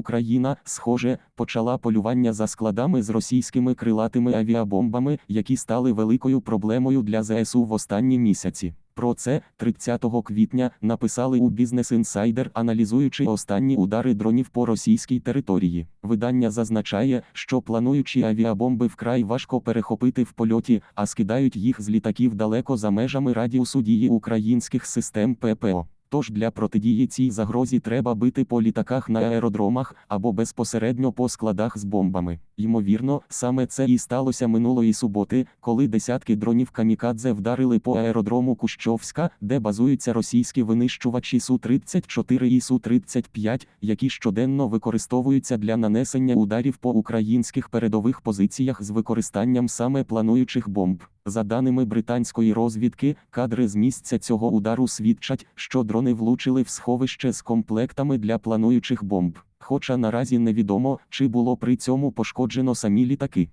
Україна, схоже, почала полювання за складами з російськими крилатими авіабомбами, які стали великою проблемою для ЗСУ в останні місяці. Про це 30 квітня написали у Business Insider, аналізуючи останні удари дронів по російській території. Видання зазначає, що плануючі авіабомби вкрай важко перехопити в польоті, а скидають їх з літаків далеко за межами радіусу дії українських систем ППО. Тож для протидії цій загрозі треба бити по літаках на аеродромах або безпосередньо по складах з бомбами. Ймовірно, саме це і сталося минулої суботи, коли десятки дронів камікадзе вдарили по аеродрому Кущовська, де базуються російські винищувачі Су-34 і Су-35, які щоденно використовуються для нанесення ударів по українських передових позиціях з використанням саме плануючих бомб. За даними британської розвідки, кадри з місця цього удару свідчать, що дрони влучили в сховище з комплектами для плануючих бомб. Хоча наразі невідомо, чи було при цьому пошкоджено самі літаки.